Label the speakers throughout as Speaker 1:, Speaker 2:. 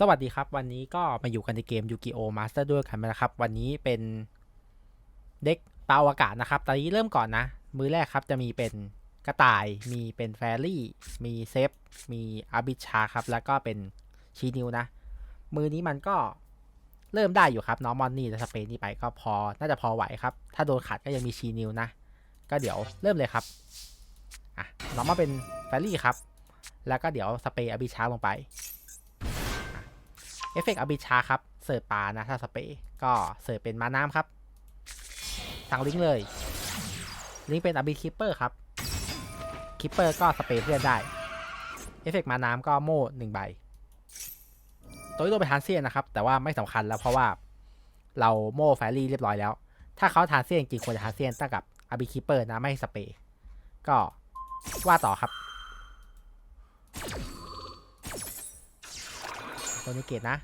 Speaker 1: สวัสดีครับ วันนี้ก็มาอยู่กันในเกมยูกิโอมาสเตอร์ด้วยกันนะครับ วันนี้เป็นเด็กเปล่าอากาศนะครับ ตอนนี้เริ่มก่อนนะ มือแรกครับจะมีเป็นกระต่าย มีเป็นแฟรี่ มีเซฟ มีอาบิชาครับ แล้วก็เป็นชีนิวนะ มือนี้มันก็เริ่มได้อยู่ครับน้องมอนนี่และสเปนนี่ไปก็พอ น่าจะพอไหวครับ ถ้าโดนขัดก็ยังมีชีนิวนะ ก็เดี๋ยวเริ่มเลยครับ อะ น้องมาเป็นแฟรี่ครับ แล้วก็เดี๋ยวสเปรย์อาบิชาลงไป เอฟเฟกต์อบิชาครับ เสิร์ฟปานะ ถ้าสเปรย์ก็เสิร์ฟเป็นมาน้ำครับ สั่งลิงก์เลย ลิงก์เป็นอบิคิปเปอร์ครับ คิปเปอร์ก็สเปรย์เพื่อนได้ เอฟเฟกต์มาน้ำก็โม่หนึ่งใบ ตัวนี้ตัวไปทานเซียนนะครับ แต่ว่าไม่สำคัญแล้วเพราะว่าเราโม่แฟรี่เรียบร้อยแล้ว ถ้าเขาทานเซียนจริงควรจะทานเซียนตั้งกับอบิคิปเปอร์นะไม่สเปรย์ก็ว่าต่อครับ ตัวนี้เกตนะ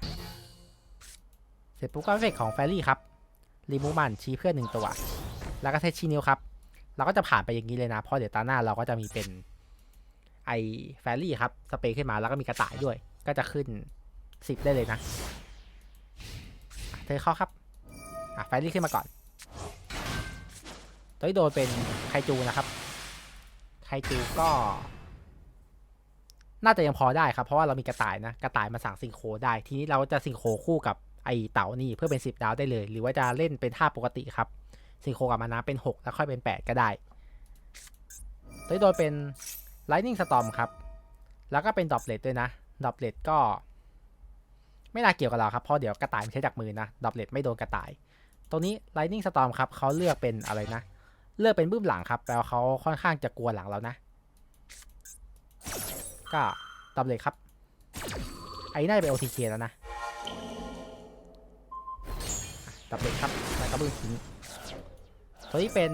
Speaker 1: เสร็จปุ๊บก็เฟเฟกของแฟรี่ครับรีมูมันชี้เพื่อนหนึ่งตัว แล้วก็เซตชี้นิ้วครับ เราก็จะผ่านไปอย่างนี้เลยนะ เพราะเดี๋ยวตาหน้าเราก็จะมีเป็นไอแฟรี่ครับ สเปรย์ขึ้นมาแล้วก็มีกระต่ายด้วย ก็จะขึ้นสิบได้เลยนะอะเธอเข้าครับ อะแฟรี่ขึ้นมาก่อน ตัวที่โดนเป็นไคจูนะครับ ไคจูก็ น่าจะยังพอได้ครับ เพราะว่าเรามีกระต่ายนะ กระต่ายมาสั่งซิงโครได้ ทีนี้เราจะซิงโครคู่กับไอเต่านี่เพื่อเป็น 10 ดาวได้เลย หรือว่าจะเล่นเป็นท่าปกติครับ ซิงโครกับมานะเป็น 6 แล้วค่อยเป็น 8 ก็ได้ตัวโดยเป็น Lightning Storm ครับ แล้วก็เป็นดอ p เลตด้วยนะ ดอ p เลตก็ ไม่น่าเกี่ยวกับเราครับ เพราะเดี๋ยวกระต่ายมันใช้จากมือนะ ดอ p เลตไม่โดนกระต่าย ตรงนี้ Lightning Storm ครับเขาเลือกเป็นอะไรนะ เลือกเป็นบื้มหลังครับ แปลว่าเขาค่อนข้างจะกลัวหลังเรานะ ก็ตอบเลยครับ ไอ้น่าจะเป็น OTK แล้วนะตอบเลยครับแล้วก็บึ้งทิ้งตัวนี้เป็น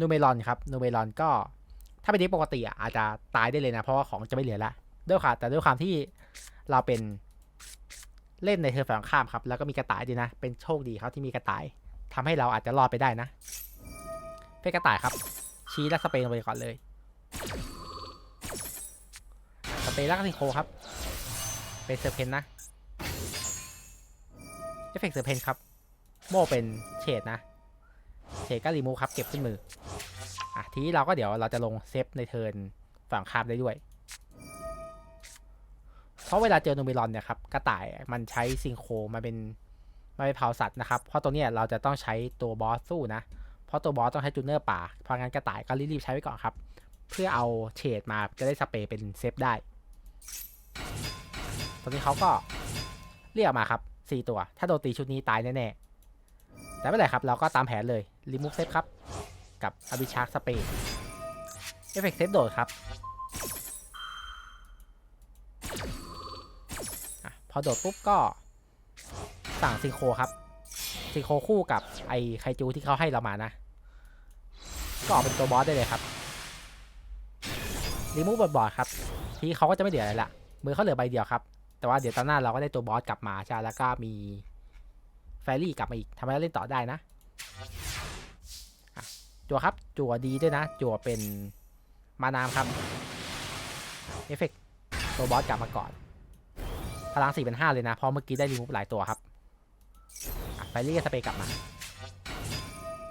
Speaker 1: นูเมลอนครับนูเมลอนก็ถ้าเป็นเด็กปกติอะอาจจะตายได้เลยนะ เพราะว่าของจะไม่เหลือละด้วยค่ะ แต่ด้วยความที่เราเป็นเล่นในเทอร์ฝั่งข้ามครับ แล้วก็มีกระต่ายดีนะ เป็นโชคดีครับที่มีกระต่ายทำให้เราอาจจะรอดไปได้นะ เป็นกระต่ายครับ ชี้และสเปนไปก่อนเลย เปลักซิงโคครับ เป็นเซอร์เพนนะเอฟเฟกต์เซอร์เพนครับ โม่เป็นเฉดนะเฉดก็รีมูฟครับ เก็บขึ้นมือ อะ ทีนี้เราก็เดี๋ยวเราจะลงเซฟในเทิร์นฝั่งคาบได้ด้วย เพราะเวลาเจอโนมิลอนเนี่ยครับ กระต่ายมันใช้ซิงโครมาเป็นมาเป็นเผาสัตว์นะครับ เพราะตัวเนี้ยเราจะต้องใช้ตัวบอสสู้นะ เพราะตัวบอสต้องใช้จูเนอร์ป่า เพราะงั้นกระต่ายก็รีบๆใช้ไว้ก่อนครับ เพื่อเอาเฉดมาจะได้สเปรย์เป็นเซฟได้ ตอนนี้เขาก็เรียกมาครับ4ตัว ถ้าโดนตีชุดนี้ตายแน่ๆ แต่ไม่เป็นไรครับ เราก็ตามแผนเลยรีมูฟเซฟครับ กับอบิชาร์สเปย์เอฟเฟกต์เซฟโดดครับอพอโดดปุ๊บก็สั่งซิงโครครับซิงโครคู่กับไอไคจูที่เขาให้เรามานะ ก็ออกเป็นตัวบอสได้เลยครับรีมูฟบอร์ดครับ ทีเขาก็จะไม่เหลืออะไรละมือเขาเหลือใบเดียวครับ แต่ว่าเดี๋ยวตอนหน้าเราก็ได้ตัวบอสกลับมาใช่แล้วก็มีแฟรี่กลับมาอีกทำให้เราเล่นต่อได้นะจั่วครับ จั่วดีด้วยนะ จั่วเป็นมาน้ำครับเอฟเฟกต์ตัวบอสกลับมาก่อน พลังสี่เป็นห้าเลยนะ เพราะเมื่อกี้ได้รีมูฟหลายตัวครับแฟรี่กับสเปรย์กลับมา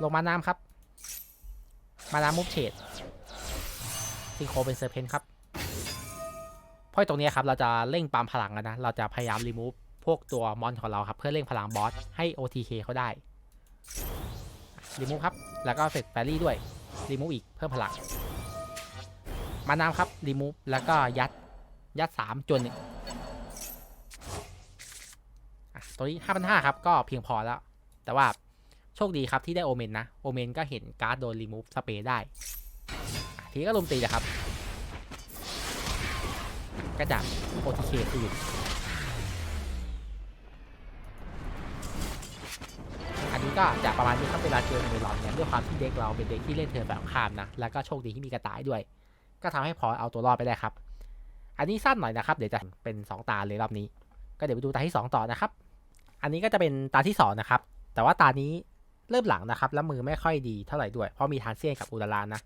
Speaker 1: ลงมาน้ำครับ มาน้ำมูฟเฉดซิงโครเป็นเซอร์เพนครับ เพราะตรงนี้ครับเราจะเร่งปั๊มพลังกันนะ เราจะพยายามรีมูฟพวกตัวมอนของเราครับ เพื่อเร่งพลังบอสให้ OTK เขาได้รีมูฟครับ แล้วก็เฟกแฟรี่ด้วยรีมูฟอีกเพิ่มพลัง มาน้ำครับรีมูฟแล้วก็ยัดยัดสามจนหนึ่งอะตัวนี้ห้าพันห้าครับ ก็เพียงพอแล้ว แต่ว่าโชคดีครับที่ได้โอเมนนะ โอเมนก็เห็นการ์ดโดนรีมูฟสเปรย์ได้ ทีก็ลุมตีเลยครับ กระดับ OTK คืนอันนี้ก็จะประมาณนี้ครับเวลาเจอเมลอนเนี่ยด้วยความที่เด็กเราเป็นเด็กที่เล่นเทิร์แบบข้ามนะ แล้วก็โชคดีที่มีกระต่ายด้วย ก็ทำให้พอเอาตัวรอดไปได้ครับ อันนี้สั้นหน่อยนะครับ เดี๋ยวจะเป็น 2 ตาเลยรอบนี้ ก็เดี๋ยวไปดูตาที่ 2 ต่อนะครับ อันนี้ก็จะเป็นตาที่ 2 นะครับ แต่ว่าตานี้เริ่มหลังนะครับ แล้วมือไม่ค่อยดีเท่าไหร่ด้วย เพราะมีทานเซียนกับอุลาลานนะ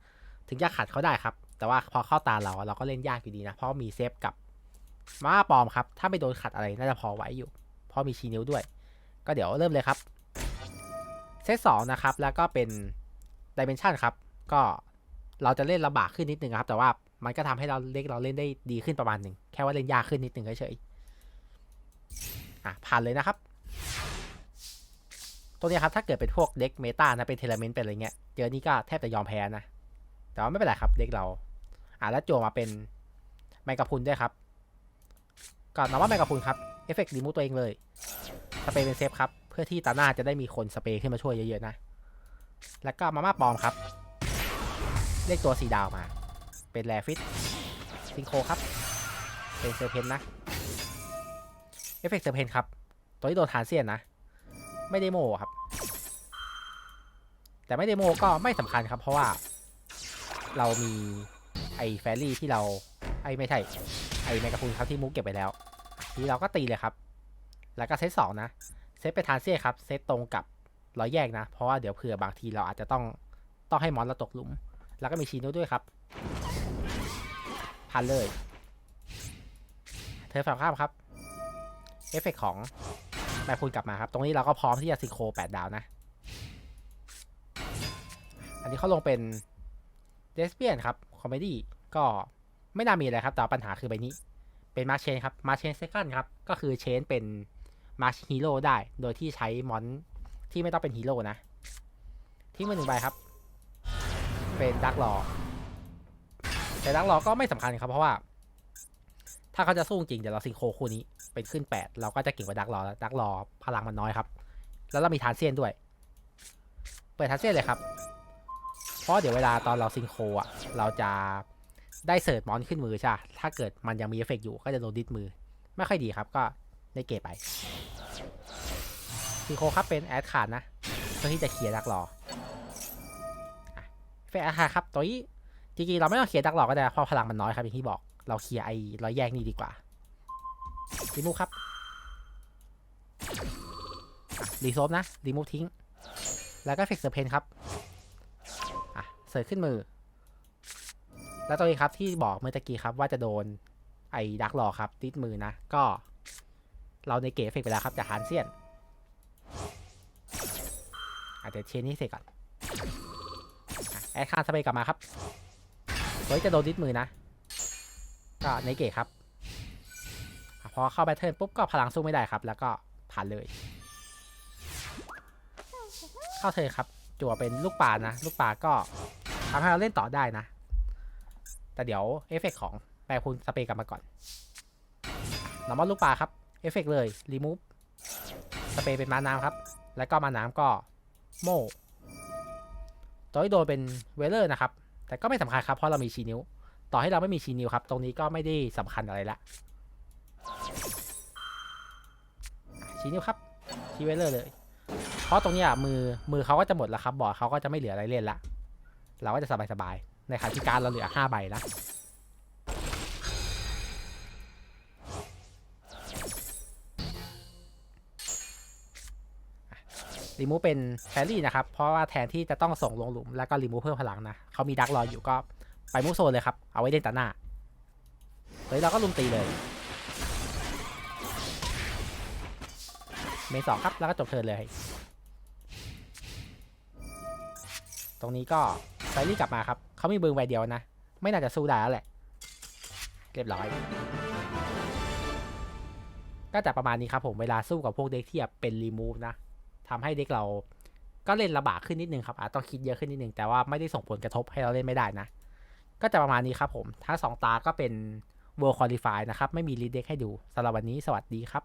Speaker 1: ถึงจะขัดเขาได้ครับ แต่ว่าพอเข้าตาเราเราก็เล่นยากอยู่ดีนะ เพราะมีเซฟกับ มาม่าปลอมครับ ถ้าไม่โดนขัดอะไรน่าจะพอไหวอยู่ เพราะมีชีนิ้วด้วย ก็เดี๋ยวเริ่มเลยครับ เซตสองนะครับ แล้วก็เป็นดิเมนชันครับ ก็เราจะเล่นลำบากขึ้นนิดนึงครับ แต่ว่ามันก็ทำให้เราเล็กเราเล่นได้ดีขึ้นประมาณหนึ่ง แค่ว่าเล่นยากขึ้นนิดนึงเฉยๆ อะ ผ่านเลยนะครับ ตัวนี้ครับ ถ้าเกิดเป็นพวกเด็กเมตานะ เป็นเทเลเมนต์เป็นอะไรเงี้ย เจอนี่ก็แทบจะยอมแพ้นะ แต่ว่าไม่เป็นไรครับ เด็กเรา อะ แล้วจั่วมาเป็นแมงกะพุนด้วยครับ ก่อนนำว่าแมงกะพรุนครับ เอฟเฟกต์รีมูตัวเองเลย สเปรย์เป็นเซฟครับ เพื่อที่ตาหน้าจะได้มีคนสเปรย์ขึ้นมาช่วยเยอะๆนะ แล้วก็มาม่าปลอมครับ เลขตัวสีดาวมา เป็นแรฟิตซิงโคครับ เป็นเซอร์เพนนะ เอฟเฟกต์เซอร์เพนครับ ตัวที่โดนฐานเสียนนะ ไม่ได้โมครับ แต่ไม่ได้โมก็ไม่สำคัญครับ เพราะว่าเรามีไอ้แฟรี่ที่เราไอ้ไม่ใช่ ไอ้แมกกาพูนครับที่มุกเก็บไปแล้ว ทีเราก็ตีเลยครับ แล้วก็เซตสองนะ เซตไปทานเซียครับ เซตตรงกับร้อยแยกนะ เพราะว่าเดี๋ยวเผื่อบางทีเราอาจจะต้องต้องให้มอนเราตกหลุม แล้วก็มีชีโน่ด้วยครับ พันเลย เธอฝั่งข้ามครับ เอฟเฟกต์ของแมกพูนกลับมาครับ ตรงนี้เราก็พร้อมที่จะซิโคแปดดาวนะ อันนี้เขาลงเป็นเดสเปียนครับ คอมเมดี้ก็ ไม่น่ามีอะไรครับ แต่ปัญหาคือใบนี้ เป็นมาร์เชนครับ มาร์เชนเซคันครับ ก็คือเชนเป็นมาร์ชฮีโร่ได้ โดยที่ใช้มอนที่ไม่ต้องเป็นฮีโร่นะทิ้งมาหนึ่งใบครับ เป็นดักหลอแต่ดักหลอก็ไม่สำคัญครับ เพราะว่า ถ้าเขาจะสู้จริงเดี๋ยวเราซิงโครคู่นี้ เป็นขึ้น 8 เราก็จะเก่งกว่าดักหลอแล้วดักหลอพลังมันน้อยครับ แล้วเรามีทานเซียนด้วย เปิดทานเซียนเลยครับ เพราะเดี๋ยวเวลาตอนเราซิงโครอะ เราจะ ได้เสิร์ชมอนขึ้นมือใช่ถ้าเกิดมันยังมีเอฟเฟกต์อยู่ก็จะโดนดิสมือ ไม่ค่อยดีครับก็ได้เกตไปซิงโคครับเป็นแอดขาดนะเพื่อที่จะเคลียร์ดักหลออะเฟสแอดขาครับตัวนี้จริงๆเราไม่ต้องเคลียร์ดักหลอกก็ได้เพราะพลังมันน้อยครับอย่างที่บอก เราเคลียร์ไอ้ร้อยแยกนี่ดีกว่ารีมูฟครับรีโซฟนะรีมูฟทิ้ง แล้วก็เฟกเซอร์เพนครับอะเสิร์ชขึ้นมือ แล้วตัวนี้ครับที่บอกเมื่อตะกี้ครับว่าจะโดนไอ้ดักหลอครับ ติดมือนะ ก็ เราในเกตเฟกไปแล้วครับจากฮานเซียนอาจจะเชนนี่เสร็จก่อนแอดคานสเปกลับมาครับตัวนี้จะโดนดิสมือนะ ก็ในเกตครับ พอเข้าแบทเทิลปุ๊บก็พลังสู้ไม่ได้ครับ แล้วก็ผ่านเลย เข้าเธอครับจั่วเป็นลูกปลานะ ลูกปลาก็ทำให้เราเล่นต่อได้นะ แต่เดี๋ยวเอฟเฟกของแปลคุณสเปรย์กลับมาก่อนนอร์มอลลูกปลาครับ เอฟเฟกเลยรีมูฟสเปรย์เป็นมาน้ำครับ แล้วก็มาน้ำก็โม่ตัวที่โดนเป็นเวเลอร์นะครับ แต่ก็ไม่สำคัญครับเพราะเรามีชีนิ้ว ต่อให้เราไม่มีชีนิ้วครับ ตรงนี้ก็ไม่ได้สำคัญอะไรละชีนิ้วครับชีเวเลอร์เลย เพราะตรงนี้มือมือเขาก็จะหมดแล้วครับบอร์ดเขาก็จะไม่เหลืออะไรเล่นละ เราก็จะสบายๆ ในขณะที่การเราเหลือห้าใบนะรีมูฟเป็นแครี่นะครับ เพราะว่าแทนที่จะต้องส่งลงหลุมแล้วก็รีมูฟเพิ่มพลังนะ เขามีดักรออยู่ก็ไปมุกโซนเลยครับ เอาไว้เล่นตาหน้า เฮ้ยเราก็ลุมตีเลย เมนสองครับ แล้วก็จบเทิร์นเลย ตรงนี้ก็ ไซรี่กลับมาครับเขามีเบิงใบเดียวนะ ไม่น่าจะสู้ได้แล้วแหละ เรียบร้อย ก็จะประมาณนี้ครับผมเวลาสู้กับพวกเด็กที่เป็นรีมูฟนะทำให้เด็กเราก็เล่นลำบากขึ้นนิดนึงครับอาจต้องคิดเยอะขึ้นนิดนึง แต่ว่าไม่ได้ส่งผลกระทบให้เราเล่นไม่ได้นะ ก็จะประมาณนี้ครับผม ถ้าสองตาก็เป็น World Qualify นะครับ ไม่มีรีเด็กให้ดูสำหรับวันนี้สวัสดีครับ